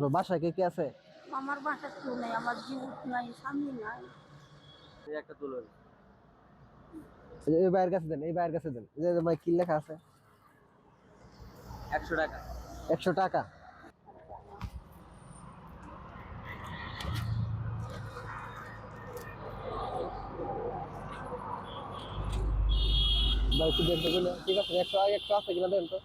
আপনার বাসায় কে কে আছে? আমার বাসা কেউ নাই আমার জীব নাই স্বামী নাই। এই একটা তুলুন এই ভাইয়ের কাছে দেন এই ভাইয়ের কাছে দেন। এই যে ভাই কি লেখা আছে? একশো টাকা। একশো টাকা। ভাই একটু দেখতে গেলে ঠিক আছে একশো একশো আছে কিনা দেন তো।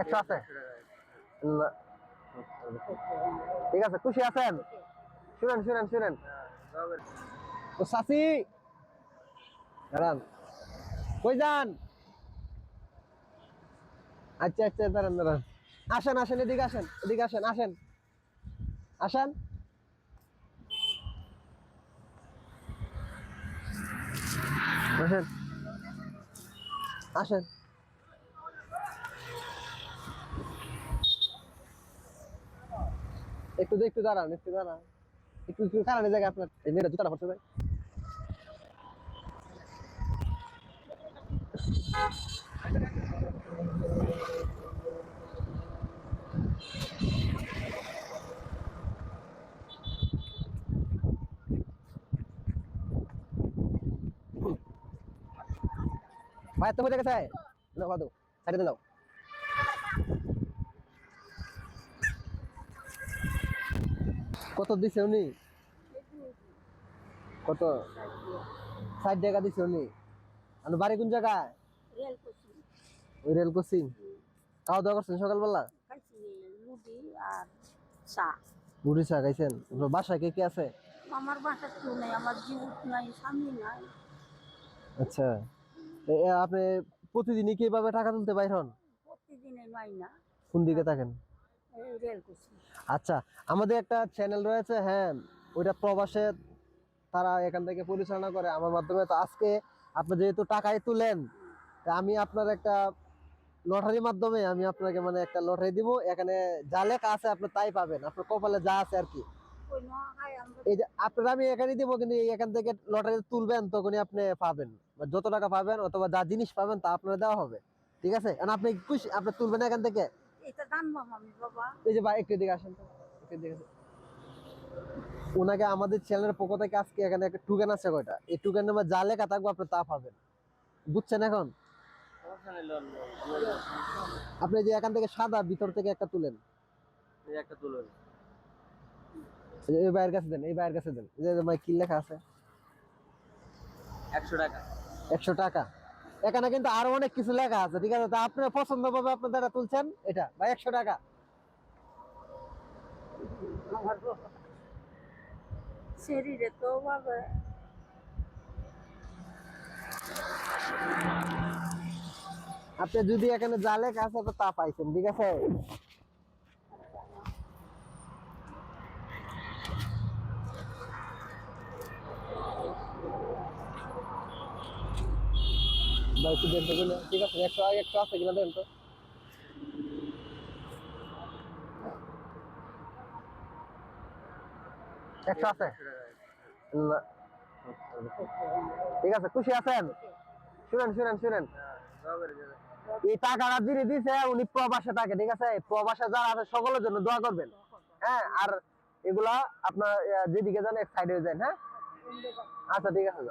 একশো আছে। ঠিক আছে, খুশি আছেন? শুনেন শুনেন শুনেন। ও সাসি, দাঁড়ান। কই যান? আচ্ছা আচ্ছা দাঁড়ান দাঁড়ান। আসেন আসেন, এদিকে আসেন এদিকে আসেন আসেন। আসেন। আসেন। আসেন। একটু একটু দাঁড়ান একটু দাঁড়ান। একটু একটু এই জায়গায় আপনার। এই মেয়েটা জুতাটা পড়ছে ভাই। ভাই তো বুঝে গেছে না কত সাইডে দাও কত দিছে উনি? কত? ষাট টাকা দিছে উনি। আর বাড়ি কোন জায়গায়? ওই রেল কোচিং। খাওয়া দাওয়া করছেন সকালবেলা? বুড়ি চা খাইছেন। বাসায় কে কে আছে? আমার বাসা কেউ নাই আমার জীব নাই স্বামী নাই। আচ্ছা। আপনি প্রতিদিনই কীভাবে টাকা তুলতে বাইর হন? প্রতিদিনে নাই না। কোন দিকে থাকেন? আচ্ছা আমাদের একটা চ্যানেল রয়েছে হ্যাঁ ওইটা প্রবাসে তারা এখান থেকে পরিচালনা করে আমার মাধ্যমে। তো আজকে আপনি যেহেতু টাকাই তুলেন আমি আপনার একটা লটারির মাধ্যমে আমি আপনাকে মানে একটা লটারি দিব। এখানে যা লেখা আছে আপনি তাই পাবেন। আপনার কপালে যা আছে আর কি। এই যে আপনার আমি এখানে দিব কিন্তু এখান থেকে লটারি তুলবেন তখনই আপনি পাবেন। যত টাকা পাবেন অথবা যা জিনিস পাবেন তা আপনার দেওয়া হবে। ঠিক আছে? আপনি খুশি আপনি তুলবেন এখান থেকে। এটা জানবাম আমি বাবা। এই যে ভাই একটু দিকে আসেন তো। একটু দিকে ওনাকে আমাদের চ্যানেলের পক্ষ থেকে আজকে এখানে একটা টুকেন আছে কয়টা? এই টুকেন নাম্বার যা লেখা থাকবে আপনি তা পাবেন। বুঝছেন এখন? আপনি যে এখান থেকে সাদা ভিতর থেকে একটা তুলেন। এই একটা তুলুন। এই ভাইয়ের কাছে দেন এই ভাইয়ের কাছে দেন। এই যে ভাই কি লেখা আছে? একশো টাকা। একশো টাকা। এখানে কিন্তু আরও অনেক কিছু লেখা আছে ঠিক আছে? তা আপনার পছন্দ ভাবে আপনার দ্বারা তুলছেন এটা বা একশো টাকা। শরীরে তো বাবা আপনি যদি এখানে জালে কাছে তা পাইছেন ঠিক আছে? ভাই, একটু দেন তো ঠিক আছে, একশো একশো আছে কিনা তো। একশো আছে? ঠিক আছে, খুশি আছেন? শুনেন শুনেন শুনেন। এই টাকাটা যিনি দিছে, উনি প্রবাসে থাকে, ঠিক আছে? প্রবাসে যারা আছে, সকলের জন্য দোয়া করবেন। হ্যাঁ আর এগুলা আপনার যেদিকে যান, এক সাইডে যান হ্যাঁ? আচ্ছা ঠিক আছে।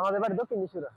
আমাদের বাড়ি দক্ষিণ দিশুরা।